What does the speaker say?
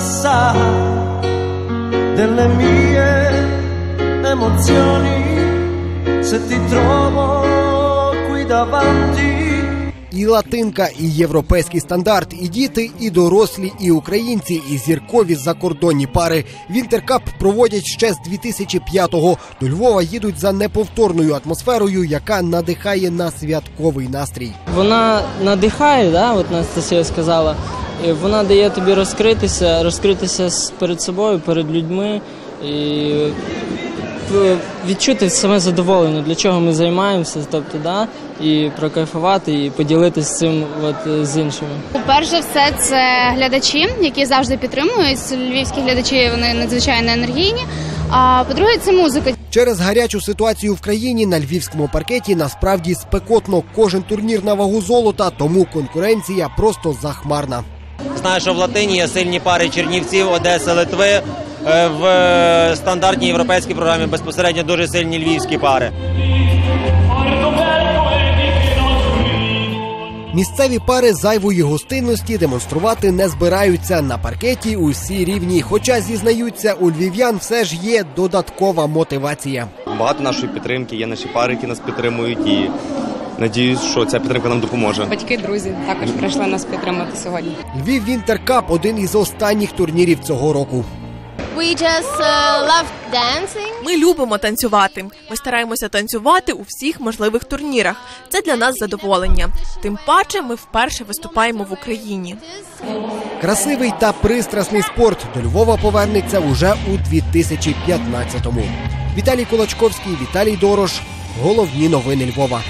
sa delle mie emozioni se ti trovo qui davanti. І латинка, і європейський стандарт, і діти, і дорослі, і українці, і зіркові закордонні пари. Вінтеркап проводять ще з 2005-го. До Львова їдуть за неповторною атмосферою, яка надихає на святковий настрій. Вона надихає, да, от Анастасія сказала. І вона дає тобі розкритися, розкритися перед собою, перед людьми і відчути саме задоволення, для чого ми займаємося, тобто, да, і прокайфувати, і поділитися цим от, е, з іншими. Перш за все, це глядачі, які завжди підтримують. Львівські глядачі вони надзвичайно енергійні. А по-друге, це музика. Через гарячу ситуацію в країні на львівському паркеті насправді спекотно. Кожен турнір на вагу золота, тому конкуренція просто захмарна. Знаю, що в Латині є сильні пари Чернівців, Одеси, Литви. Е, В стандартній європейській програмі безпосередньо дуже сильні львівські пари. Місцеві пари зайвої гостинності демонструвати не збираються на паркеті. Усі рівні. Хоча зізнаються, у львів'ян все ж є додаткова мотивація. Багато нашої підтримки, є наші пари, які нас підтримують, і надіюсь, що ця підтримка нам допоможе. Батьки, друзі також прийшли нас підтримати сьогодні. Львів Вінтеркап один із останніх турнірів цього року. We just uh, love dancing. Ми любимо танцювати. Ми стараємося танцювати у всіх можливих турнірах. Це для нас задоволення. Тим паче, ми вперше виступаємо в Україні. Красивий та пристрасний спорт до Львова повернеться уже у 2015-му. Віталій Кулачковський, Віталій Дорош. Головні новини Львова.